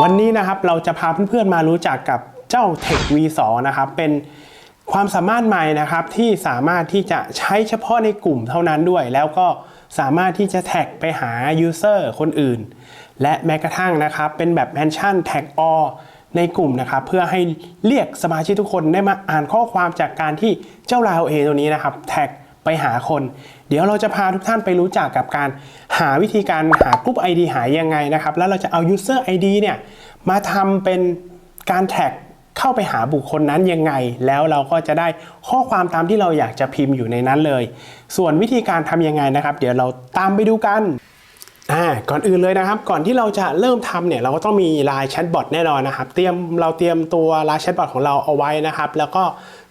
วันนี้นะครับเราจะพาเพื่อนๆมารู้จักกับเจ้า Tech V2 นะครับ เป็นความสามารถใหม่นะครับที่สามารถที่จะใช้เฉพาะในกลุ่มเท่านั้นด้วย แล้วก็สามารถที่จะแท็กไปหา User คนอื่น และแม้กระทั่งนะครับ เป็นแบบ Mention Tag All ในกลุ่มนะครับ เพื่อให้เรียกสมาชิกทุกคนได้มาอ่านข้อความจากการที่เจ้า Line OA ตัวนี้นะครับแท็ก ไปหาคน เดี๋ยวเราจะพาทุกท่านไปรู้จักกับการหาวิธีการหากรุ๊ป ID หายยังไงนะครับ แล้วเราจะเอา user ID เนี่ยมาทำเป็นการแท็กเข้าไปหาบุคคลนั้นยังไง แล้วเราก็จะได้ข้อความตามที่เราอยากจะพิมพ์อยู่ในนั้นเลย ส่วนวิธีการทำยังไงนะครับ เดี๋ยวเราตามไปดูกัน อ่าก่อนอื่นเลยนะครับ ก่อนที่เราจะเริ่มทำเนี่ยเราก็ต้องมี Line Chatbot แน่นอนนะครับ เตรียมเราเตรียมตัว Line Chatbot ของเราเอาไว้นะครับ แล้วก็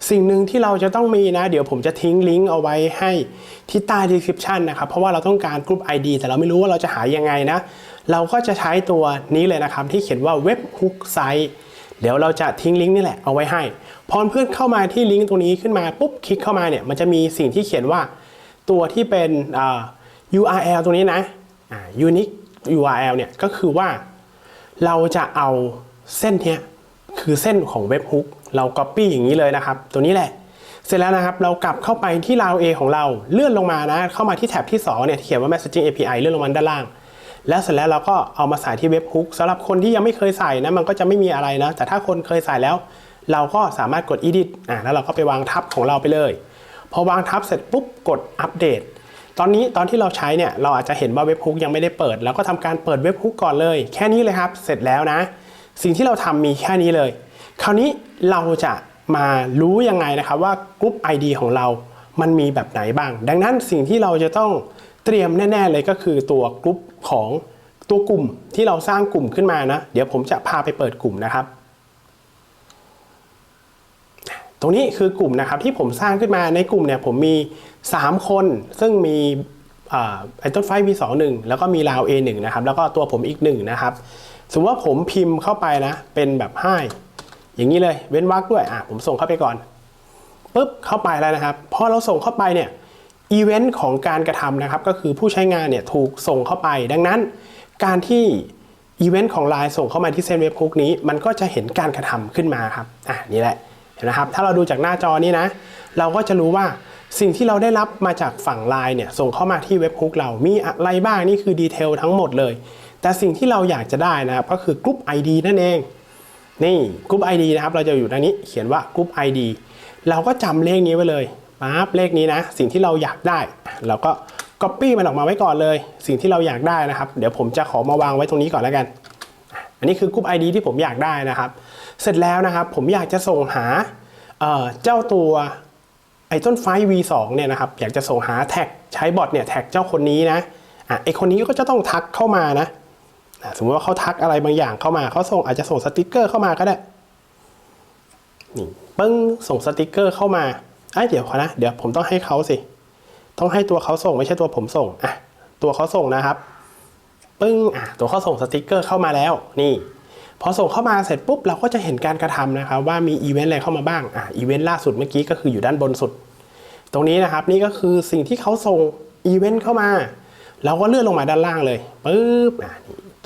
สิ่งหนึ่งที่เราจะต้องมีนะ เดี๋ยวผมจะทิ้งลิงก์เอาไว้ให้ที่ใต้ description นะครับ เพราะว่าเราต้องการกลุ่ม ID แต่เราไม่รู้ว่าเราจะหายังไงนะ เราก็จะใช้ตัวนี้เลยนะครับ ที่เขียนว่า Webhook Site เดี๋ยวเราจะทิ้งลิงก์นี่แหละเอาไว้ให้พอเพื่อนเข้ามาที่ลิงก์ตรงนี้ขึ้นมาปุ๊บคลิกเข้ามาเนี่ยมันจะมีสิ่งที่เขียนว่าตัวที่เป็นอ่า URL ตรงนี้นะ unique URL เนี่ยก็คือว่าเราจะเอาเส้นเนี้ยคือเส้นของเว็บฮุกเรา Copy อย่างนี้เลยนะครับ ตัวนี้แหละ เสร็จแล้วนะครับ เรากลับเข้าไปที่ Line A ของเราเลื่อนลงมานะ เข้ามาที่แท็บที่2เนี่ยที่เขียนว่า Messaging API เลื่อนลงมาด้านล่าง แล้วเสร็จแล้วเราก็เอามาใส่ที่เว็บฮุกสำหรับคนที่ยังไม่เคยใส่นะมันก็จะไม่มีอะไรนะ แต่ถ้าคนเคยใส่แล้ว เราก็สามารถกด edit อ่าแล้วเราก็ไปวางทับของเราไปเลย พอวางทับเสร็จปุ๊บกดอัปเดต ตอนนี้ตอนที่เราใช้เนี่ยเราอาจจะเห็นว่าเว็บฮุกยังไม่ได้เปิดแล้วก็ทำการเปิดเว็บฮุกก่อนเลย แค่นี้เลยครับ เสร็จแล้วนะ สิ่งที่เราทำมีแค่นี้เลย คราวนี้เราจะมารู้ยังไงนะครับว่ากลุ่ม ID ของเรา มันมีแบบไหนบ้าง ดังนั้นสิ่งที่เราจะต้องเตรียมแน่ ๆ เลยก็คือตัวกลุ่มของตัวกลุ่มที่เราสร้างกลุ่มขึ้นมานะ เดี๋ยวผมจะพาไปเปิดกลุ่มนะครับ ตรงนี้คือกลุ่มนะครับที่ผมสร้างขึ้นมาในกลุ่มเนี่ยผมมี 3 คน ซึ่งมีไอต้นไฟ V 2 1 แล้วก็มีลาว A 1 นะครับ แล้วก็ตัวผมอีก1นะครับ สมมติว่าผมพิมพ์เข้าไปนะ เป็นแบบให้อย่างนี้เลย เว้นวรรคด้วย อะ ผมส่งเข้าไปก่อนปุ๊บ เข้าไปแล้วนะครับ พอเราส่งเข้าไปเนี่ยอีเวนต์ของการกระทำนะครับ ก็คือผู้ใช้งานเนี่ยถูกส่งเข้าไป ดังนั้น การที่อีเวนต์ของ Line ส่งเข้ามาที่เซนเว็บคุกนี้ มันก็จะเห็นการกระทำขึ้นมาครับ อะ นี่แหละ นะครับ ถ้าเราดูจากหน้าจอนี้นะ เราก็จะรู้ว่าสิ่งที่เราได้รับมาจากฝั่งไลน์เนี่ยส่งเข้ามาที่เว็บฮุกเรามีอะไรบ้างนี่คือดีเทลทั้งหมดเลย แต่สิ่งที่เราอยากจะได้นะครับก็คือกรุ๊ป ID นั่นเอง นี่กรุ๊ป ID นะครับเราจะอยู่ด้านนี้เขียนว่ากรุ๊ป ID เราก็จำเลขนี้ไว้เลยปั๊บเลขนี้นะ สิ่งที่เราอยากได้ เราก็ Copy มันออกมาไว้ก่อนเลย สิ่งที่เราอยากได้นะครับ เดี๋ยวผมจะขอมาวางไว้ตรงนี้ก่อนแล้วกัน อันนี้คือกรุ๊ป ID ที่ผมอยากได้นะครับ เสร็จแล้วนะครับผมอยากจะส่งหาเอ่อเจ้าตัวไอ้ต้นไฟ V2 เนี่ยนะครับอยากจะส่งหาแท็กใช้บอทเนี่ยแท็กเจ้าคนนี้นะอะไอคนนี้ก็จะต้องทักเข้ามานะสมมติว่าเขาทักอะไรบางอย่างเข้ามาเขาส่งอาจจะส่งสติกเกอร์เข้ามาก็ได้นี่ปึ้งส่งสติกเกอร์เข้ามาไอ้เดี๋ยวขอนะเดี๋ยวผมต้องให้เขาสิ ต้องให้ตัวเขาส่งไม่ใช่ตัวผมส่งอะตัวเขาส่งนะครับ ปึ้งอะตัวเขาส่งสติกเกอร์เข้ามาแล้วนี่ พอส่งเข้ามาเสร็จปุ๊บเราก็จะเห็นการกระทำนะครับว่ามีอีเวนต์อะไรเข้ามาบ้างอะอีเวนต์ล่าสุดเมื่อกี้ก็คืออยู่ด้านบนสุด ตรงนี้นะครับนี่ก็คือสิ่งที่เขาส่งอีเวนต์เข้ามา เราก็เลื่อนลงมาด้านล่างเลยปุ๊บอะ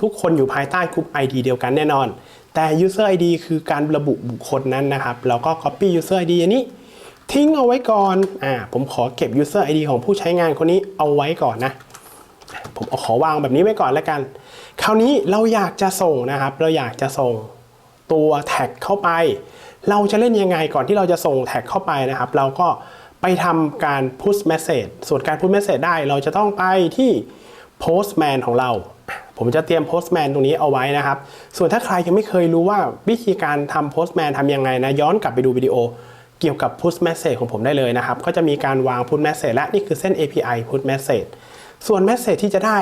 ทุกคนอยู่ภายใต้กลุ่ม ID เดียวกันแน่นอน แต่ user ID คือการระบุบุคคลนั้นนะครับ เราก็ copy user ID อันนี้ทิ้งเอาไว้ก่อน อ่า ผมขอเก็บ user ID ของผู้ใช้งานคนนี้เอาไว้ก่อนนะ ผมขอวางแบบนี้ไว้ก่อนแล้วกัน คราวนี้เราอยากจะส่งนะครับ เราอยากจะส่งตัวแท็กเข้าไป เราจะเล่นยังไงก่อนที่เราจะส่งแท็กเข้าไปนะครับ เราก็ไปทำการ push message ส่วนการ push message ได้เราจะต้องไปที่ postman ของเรา ผมจะเตรียม postman ตรงนี้เอาไว้นะครับ ส่วนถ้าใครยังไม่เคยรู้ว่าวิธีการทำ postman ทำยังไงนะ ย้อนกลับไปดูวิดีโอเกี่ยวกับ push message ของผมได้เลยนะครับ ก็จะมีการวาง push message และนี่คือเส้น API push message ส่วน message ที่จะได้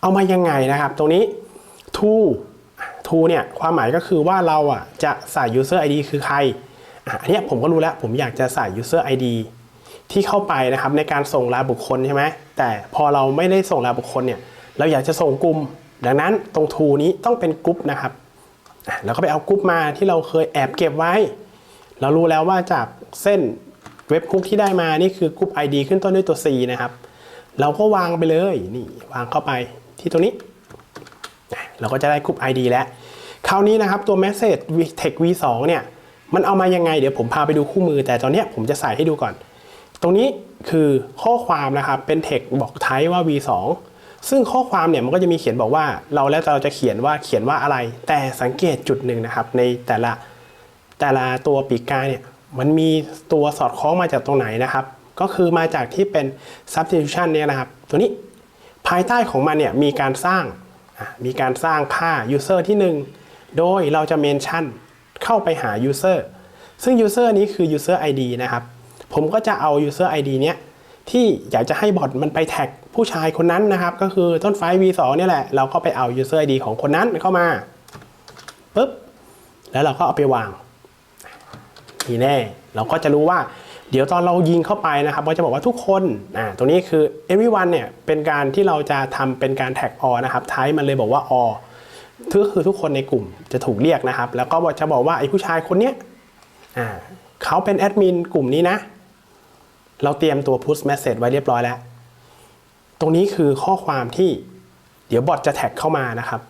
เอามายังไงนะครับ ตรงนี้ to to เนี่ยความหมายก็คือว่าเราอะจะใส่ user ID คือใครอันนี้ผมก็รู้แล้ว ผมอยากจะใส่ user ID ที่เข้าไปนะครับในการส่งรายบุคคลใช่ไหมแต่พอเราไม่ได้ส่งรายบุคคลเนี่ยเราอยากจะส่งกลุ่ม ดังนั้นตรง to นี้ต้องเป็นกลุ่มนะครับอะแล้วก็ไปเอากลุ่มมาที่เราเคยแอบเก็บไว้ เรารู้แล้วว่าจากเส้นเว็บคุกที่ได้มานี่คือกลุ่ม ID ขึ้นต้นด้วยตัว C นะครับ เราก็วางไปเลยนี่วางเข้าไป ที่ตรงนี้ เราก็จะได้กลุ่ม ID แล้ว คราวนี้นะครับตัว Message Text V2 เนี่ยมันเอามายังไงเดี๋ยวผมพาไปดูคู่มือ แต่ตอนนี้ผมจะใส่ให้ดูก่อน ตรงนี้คือข้อความนะครับเป็น text บอกไทป์ว่า V2 ซึ่งข้อความเนี่ยมันก็จะมีเขียนบอกว่าเราแล้วแต่เราจะเขียนว่าเขียนว่าอะไร แต่สังเกตจุดหนึ่งนะครับ ในแต่ละแต่ละตัวปีกกาเนี่ยมันมีตัวสอดคล้องมาจากตรงไหนนะครับ ก็คือมาจากที่เป็น substitution เนี่ยนะครับ ตัวนี้ ภายใต้ของมันเนี่ยมีการสร้างมีการสร้างค่า user ที่หนึ่งโดยเราจะ mention เข้าไปหา user ซึ่ง user นี้คือ user ID นะครับ ผมก็จะเอา user ID เนี้ยที่อยากจะให้บอทมันไปแท็กผู้ชายคนนั้นนะครับ ก็คือต้นไฟ V2 เนี่ยแหละ เราก็ไปเอา user ID ของคนนั้นเข้ามาปุ๊บแล้วเราก็เอาไปวางที่แน่ เราก็จะรู้ว่า เดี๋ยวตอนเรายิงเข้าไปนะครับก็จะบอกว่าทุกคนอ่าตรงนี้คือ everyone เนี่ยเป็นการที่เราจะทำเป็นการแท็ก all นะครับท้ายมันเลยบอกว่า all ก็คือทุกคนในกลุ่มจะถูกเรียกนะครับ แล้วก็จะบอกว่าไอ้ผู้ชายคนเนี้ยอ่าเขาเป็นแอดมินกลุ่มนี้นะ เราเตรียมตัว push message ไว้เรียบร้อยแล้ว ตรงนี้คือข้อความที่เดี๋ยวบอทจะแท็กเข้ามานะครับ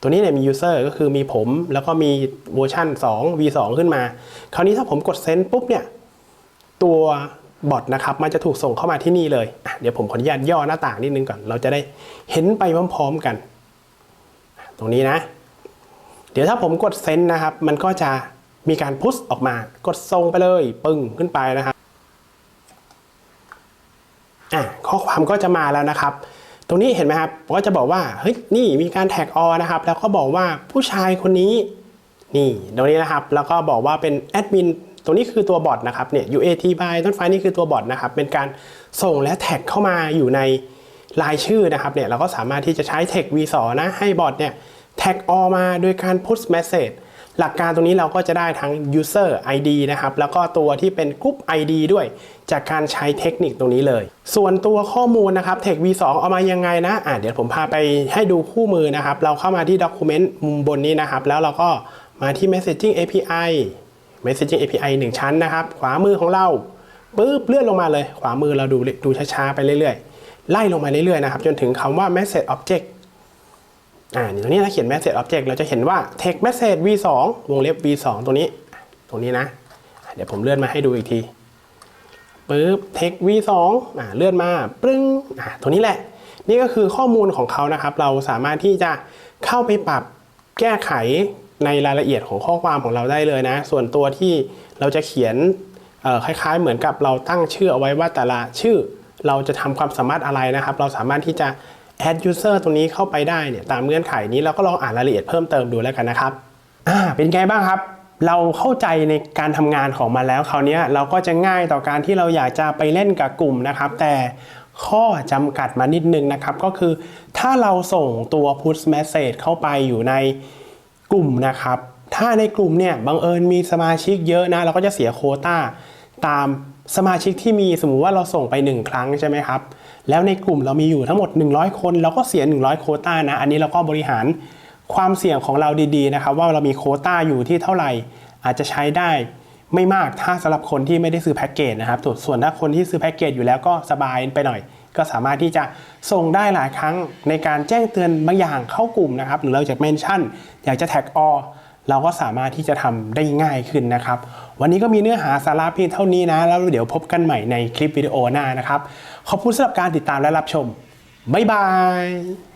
ตัวนี้เนี่ยมี user ก็คือมีผม แล้วก็มีเวอร์ชัน2 v2 ขึ้นมา คราวนี้ถ้าผมกด send ปุ๊บเนี่ย ตัวบอทนะครับมันจะถูกส่งเข้ามาที่นี่เลย เดี๋ยวผมขออนุญาตย่อหน้าต่างนิดนึงก่อน เราจะได้เห็นไปพร้อมๆกัน ตรงนี้นะ เดี๋ยวถ้าผมกดเซนนะครับ มันก็จะมีการพุชออกมากดส่งไปเลยปึ้งขึ้นไปนะครับอะข้อความก็จะมาแล้วนะครับ ตรงนี้เห็นไหมครับก็จะบอกว่าเฮ้ยนี่มีการแท็กออนะครับ แล้วก็บอกว่าผู้ชายคนนี้นี่ตรงนี้นะครับ แล้วก็บอกว่าเป็นแอดมิน ตรงนี้คือตัวบอทนะครับเนี่ย UAT by ต้นไฟนี่คือตัวบอทนะครับเป็นการส่งและแท็กเข้ามาอยู่ในรายชื่อนะครับเนี่ยเราก็สามารถที่จะใช้ text v2 นะให้บอทเนี่ยแท็กออกมาโดยการ push message หลักการตรงนี้เราก็จะได้ทั้ง user ID นะครับ แล้วก็ตัวที่เป็น group ID ด้วย จากการใช้เทคนิคตรงนี้เลย ส่วนตัวข้อมูลนะครับ text v2 เอามายังไงนะอะเดี๋ยวผมพาไปให้ดูคู่มือนะครับ เราเข้ามาที่ document มุมบนนี้นะครับ แล้วเราก็มาที่ messaging API messaging API 1 ชั้นนะครับ ขวามือของเราปึ๊บเลื่อนลงมาเลย ขวามือเราดูดูช้าๆ ไปเรื่อยๆ ไล่ลงมาเรื่อยๆ นะครับ จนถึงคำว่า message object อ่าตรงนี้เราเขียน message object เราจะเห็นว่า text message v2 วงเล็บ v2 ตรงนี้ ตรงนี้นะอะเดี๋ยวผมเลื่อนมาให้ดูอีกทีปึ๊บ text v2 อ่าเลื่อนมาปึ้งอ่าตรงนี้แหละ นี่ก็คือข้อมูลของเขานะครับ เราสามารถที่จะเข้าไปปรับแก้ไข ในรายละเอียดของข้อความของเราได้เลยนะ ส่วนตัวที่เราจะเขียนคล้ายๆ เหมือนกับเราตั้งชื่อเอาไว้ว่าแต่ละชื่อเราจะทำความสามารถอะไรนะครับ เราสามารถที่จะ add user ตรงนี้เข้าไปได้เนี่ยตามเงื่อนไขนี้เราก็ลองอ่านรายละเอียดเพิ่มเติมดูแล้วกันนะครับอ่าเป็นไงบ้างครับ เราเข้าใจในการทำงานของมันแล้วคราวนี้เราก็จะง่ายต่อการที่เราอยากจะไปเล่นกับกลุ่มนะครับ แต่ข้อจำกัดมานิดนึงนะครับ ก็คือถ้าเราส่งตัว push message เข้าไปอยู่ใน กลุ่มนะครับ ถ้าในกลุ่มเนี่ยบังเอิญมีสมาชิกเยอะนะเราก็จะเสียโคต้าตามสมาชิกที่มีสมมุติว่าเราส่งไป 1 ครั้งใช่ไหมครับ แล้วในกลุ่มเรามีอยู่ทั้งหมด 100 คน เราก็เสีย 100 โคต้านะ อันนี้เราก็บริหารความเสี่ยงของเราดีๆนะครับ ว่าเรามีโคต้าอยู่ที่เท่าไหร่ อาจจะใช้ได้ไม่มากถ้าสำหรับคนที่ไม่ได้ซื้อแพ็กเกจนะครับส่ส่วนถ้าคนที่ซื้อแพ็กเกจอยู่แล้วก็สบายไปหน่อย ก็สามารถที่จะส่งได้หลายครั้งในการแจ้งเตือนบางอย่างเข้ากลุ่มนะครับ หรือเราจะเมนชั่น อยากจะแท็กออเราก็สามารถที่จะทำได้ง่ายขึ้นนะครับ วันนี้ก็มีเนื้อหาสาระเพียงเท่านี้นะ แล้วเดี๋ยวพบกันใหม่ในคลิปวิดีโอหน้านะครับ ขอบคุณสำหรับการติดตามและรับชม บ๊ายบาย